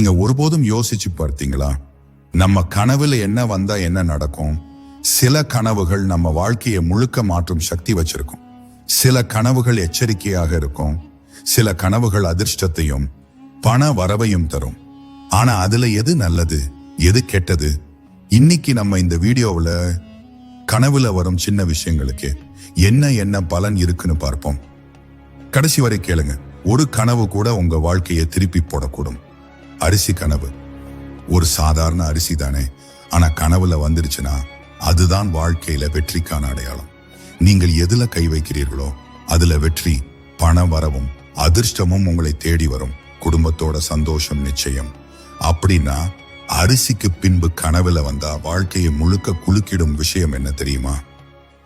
நீங்க ஒருபோதும் யோசிச்சு பார்த்தீங்களா? நம்ம கனவுல என்ன வந்தா என்ன நடக்கும்? சில கனவுகள் நம்ம வாழ்க்கையை முழுக்க மாற்றும் சக்தி வச்சிருக்கும். சில கனவுகள் எச்சரிக்கையாக இருக்கும். சில கனவுகள் அதிர்ஷ்டத்தையும் பண வரவையும் தரும். ஆனா அதுல எது நல்லது? எது கெட்டது? இன்னைக்கு நம்ம இந்த வீடியோவுல கனவுல வரும் சின்ன விஷயங்களுக்கு என்ன என்ன பலன் இருக்குன்னு பார்ப்போம். கடைசி வரை கேளுங்க. ஒரு கனவு கூட உங்க வாழ்க்கையை திருப்பி போடக்கூடும். அரிசி கனவு. ஒரு சாதாரண அரிசி தானே. ஆனா கனவுல வந்துருச்சுன்னா அதுதான் வாழ்க்கையில வெற்றிக்கான அடையாளம். நீங்கள் எதுல கை வைக்கிறீர்களோ அதுல வெற்றி பண வரவும் அதிர்ஷ்டமும் உங்களை தேடி வரும். குடும்பத்தோட சந்தோஷம் நிச்சயம். அப்படின்னா அரிசிக்கு பின்பு கனவுல வந்தா வாழ்க்கையை முழுக்க குலுக்கிடும் விஷயம் என்ன தெரியுமா?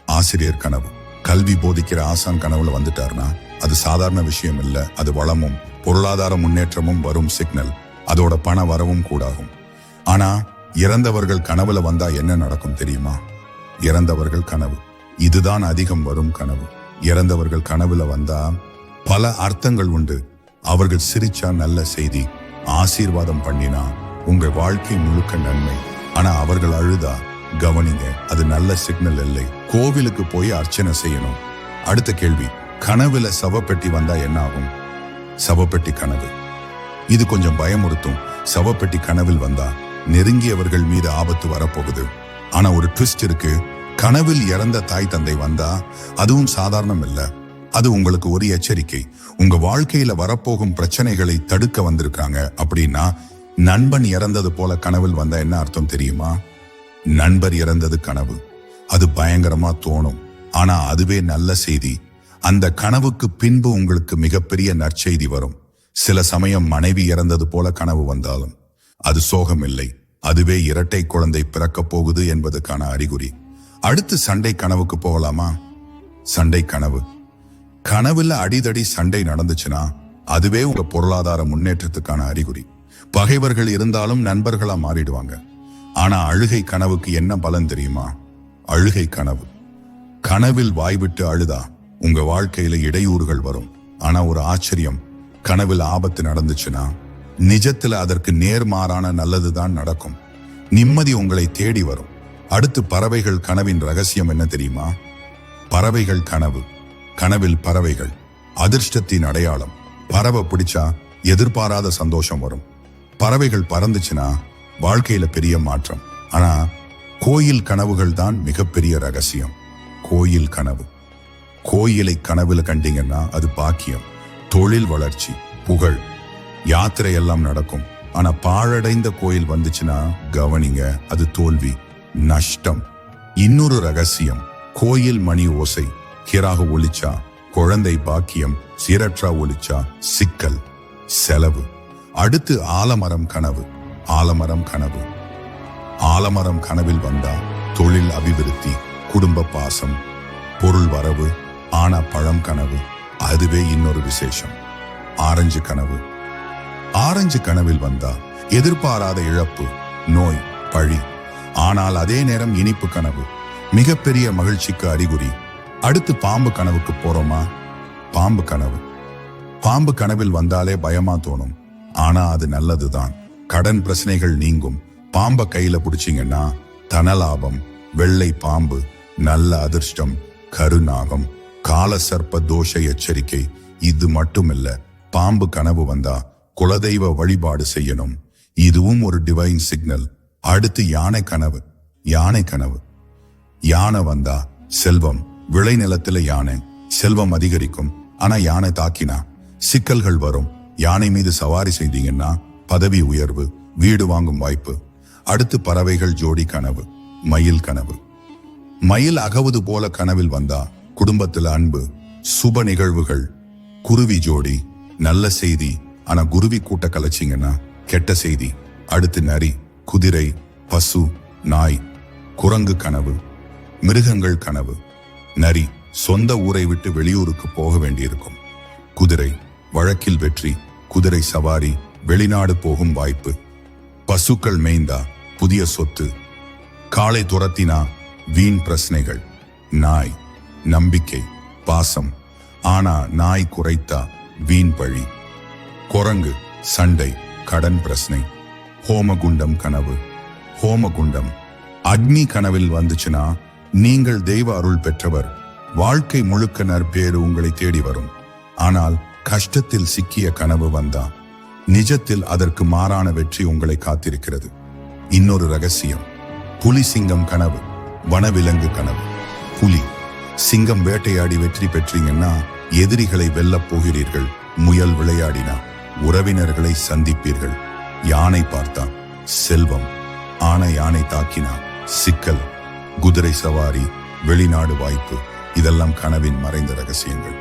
ஆசிரியர் கனவு. கல்வி போதிக்கிற ஆசான் கனவுல வந்துட்டாருன்னா அது சாதாரண விஷயம் இல்லை. அது வளமும் பொருளாதார முன்னேற்றமும் வரும் சிக்னல் அதோட பண வரவும் கூடாகும். ஆனா இறந்தவர்கள் கனவுல வந்தா என்ன நடக்கும் தெரியுமா? இறந்தவர்கள் கனவு. இதுதான் அதிகம் வரும் கனவு. இறந்தவர்கள் கனவுல வந்தா பல அர்த்தங்கள் உண்டு. அவர்கள் சிரிச்சா நல்ல செய்தி. ஆசீர்வாதம் பண்ணினா உங்க வாழ்க்கை முழுக்க நன்மை. ஆனா அவர்கள் அழுதா கவனிங்க அது நல்ல சிக்னல் இல்லை. கோவிலுக்கு போய் அர்ச்சனை செய்யணும். அடுத்த கேள்வி கனவுல சவப்பெட்டி வந்தா என்ன ஆகும்? சவப்பெட்டி கனவு. இது கொஞ்சம் பயமுறுத்தும். சவப்பெட்டி கனவில் வந்தா நெருங்கியவர்கள் மீது ஆபத்து வரப்போகுது. ஆனா ஒரு ட்விஸ்ட் இருக்கு. கனவில் இறந்த தாய் தந்தை வந்தா அதுவும் சாதாரணம் இல்ல. அது உங்களுக்கு ஒரு எச்சரிக்கை. உங்க வாழ்க்கையில வரப்போகும் பிரச்சனைகளை தடுக்க வந்திருக்காங்க அப்படின்னா நண்பன் இறந்தது போல கனவில் வந்தா என்ன அர்த்தம் தெரியுமா? நண்பர் இறந்தது கனவு. அது பயங்கரமா தோணும். ஆனா அதுவே நல்ல செய்தி. அந்த கனவுக்கு பின்பு உங்களுக்கு மிகப்பெரிய நற்செய்தி வரும். சில சமயம் மனைவி இறந்தது போல கனவு வந்தாலும் அது சோகம் இல்லை அதுவே இரட்டை குழந்தை பிறக்கப் போகுது என்பதற்கான அறிகுறி. அடுத்து சண்டை கனவுக்கு போகலாமா? சண்டை கனவு. கனவுல அடிதடி சண்டை நடந்துச்சுன்னா அதுவே உங்க பொருளாதார முன்னேற்றத்துக்கான அறிகுறி. பகைவர்கள் இருந்தாலும் நண்பர்களா மாறிடுவாங்க. ஆனா அழுகை கனவுக்கு என்ன பலன் தெரியுமா? அழுகை கனவு. கனவில் வாய்விட்டு அழுதா உங்க வாழ்க்கையில இடையூறுகள் வரும். ஆனா ஒரு ஆச்சரியம் கனவில் ஆபத்து நடந்துச்சுன்னா நிஜத்துல அதற்கு நேர்மாறான நல்லதுதான் நடக்கும். நிம்மதி உங்களை தேடி வரும். அடுத்து பறவைகள் கனவின் ரகசியம் என்ன தெரியுமா? பறவைகள் கனவு. கனவில் பறவைகள். அதிர்ஷ்டத்தின் அடையாளம். பறவை பிடிச்சா எதிர்பாராத சந்தோஷம் வரும். பறவைகள் பறந்துச்சுன்னா வாழ்க்கையில பெரிய மாற்றம். ஆனா கோயில் கனவுகள் தான் மிகப்பெரிய ரகசியம். கோயில் கனவு. கோயிலை கனவுல கண்டீங்கன்னா அது பாக்கியம். தொழில் வளர்ச்சி புகழ் யாத்திரை எல்லாம் நடக்கும். ஆனா பாழடைந்த கோயில் வந்துச்சுன்னா கவனிங்க அது தோல்வி நஷ்டம். இன்னொரு ரகசியம் கோயில் மணி ஓசை கிராக ஒழிச்சா குழந்தை பாக்கியம் சீரற்றா ஒழிச்சா சிக்கல் செலவு. அடுத்து ஆலமரம் கனவு ஆலமரம் கனவு. ஆலமரம் கனவில் வந்தா தொழில் அபிவிருத்தி குடும்ப பாசம் பொருள் வரவு ஆனா பழம் கனவு. அதுவே இன்னொரு விசேஷம். ஆரஞ்சு கனவு. ஆரஞ்சு கனவில் வந்தா எதிர்பாராத இழப்பு நோய் பழி. ஆனால் அதே நேரம் இனிப்பு கனவு. மிகப்பெரிய மகிழ்ச்சிக்கு அறிகுறி. அடுத்து பாம்பு கனவுக்கு போறோமா? பாம்பு கனவு. பாம்பு கனவில் வந்தாலே பயமா தோணும். ஆனா அது நல்லதுதான். கடன் பிரச்சனைகள் நீங்கும். பாம்பை கையில பிடிச்சிங்கன்னா தனலாபம் வெள்ளை பாம்பு நல்ல அதிர்ஷ்டம் கருநாகம். கால சர்ப்ப தோஷ எச்சரிக்கை. இது மட்டுமில்ல பாம்பு கனவு வந்தா குலதெய்வ வழிபாடு செய்யணும். இதுவும் ஒரு டிவைன் சிக்னல் அடுத்து யானை கனவு. யானை கனவு. யானை வந்தா செல்வம். விளைநிலத்துல யானை. செல்வம் அதிகரிக்கும். ஆனா யானை தாக்கினா சிக்கல்கள் வரும். யானை மீது சவாரி செய்தீங்கன்னா பதவி உயர்வு வீடு வாங்கும் வாய்ப்பு. அடுத்து பறவைகள் ஜோடி கனவு. மயில் கனவு. மயில் அகவது போல கனவில் வந்தா குடும்பத்தில் அன்பு சுப நிகழ்வுகள் குருவி ஜோடி நல்ல செய்தி. ஆனா குருவி கூட்ட கலைச்சிங்கன்னா கெட்ட செய்தி. அடுத்து நரி குதிரை பசு நாய் குரங்கு கனவு மிருகங்கள் கனவு. நரி சொந்த ஊரை விட்டு வெளியூருக்கு போக வேண்டியிருக்கும். குதிரை வழக்கில் வெற்றி குதிரை சவாரி வெளிநாடு போகும் வாய்ப்பு. பசுக்கள் மேய்ந்தா புதிய சொத்து. காலை துரத்தினா வீண் பிரச்சனைகள். நாய் நம்பிக்கை பாசம் ஆனா நாய் குறைத்தா வீண் பழி. குரங்கு சண்டை கடன் பிரச்சனை ஹோமகுண்டம் கனவு. ஹோமகுண்டம். அக்னி கனவில் வந்துச்சுன்னா நீங்கள் தெய்வ அருள் பெற்றவர். வாழ்க்கை முழுக்க நற்பேறு உங்களை தேடி வரும். ஆனால் கஷ்டத்தில் சிக்கிய கனவு வந்தா நிஜத்தில் அதற்கு மாறான வெற்றி உங்களை காத்திருக்கிறது. இன்னொரு ரகசியம். புலி சிங்கம் கனவு. வனவிலங்கு கனவு. புலி. சிங்கம் வேட்டையாடி வெற்றி பெற்றீங்கன்னா எதிரிகளை வெல்லப் போகிறீர்கள் முயல் விளையாடினா உறவினர்களை சந்திப்பீர்கள். யானை பார்த்தான் செல்வம். ஆனை யானை தாக்கினா சிக்கல். குதிரை சவாரி வெளிநாடு வாய்ப்பு இதெல்லாம் கனவின் மறைந்த ரகசியங்கள்.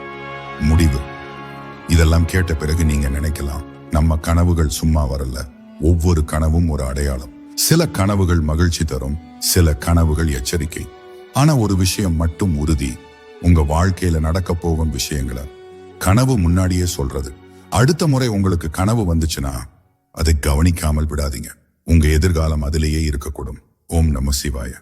முடிவு. இதெல்லாம் கேட்ட பிறகு நீங்க நினைக்கலாம் நம்ம கனவுகள் சும்மா வரல. ஒவ்வொரு கனவும் ஒரு அடையாளம். சில கனவுகள் மகிழ்ச்சி தரும் சில கனவுகள் எச்சரிக்கை. ஆனா ஒரு விஷயம் மட்டும் உறுதி. உங்க வாழ்க்கையில நடக்க போகும் விஷயங்களை கனவு முன்னாடியே சொல்றது. அடுத்த முறை உங்களுக்கு கனவு வந்துச்சுன்னா அதை கவனிக்காமல் விடாதீங்க. உங்க எதிர்காலம் அதிலேயே இருக்கக்கூடும். ஓம் நம சிவாய.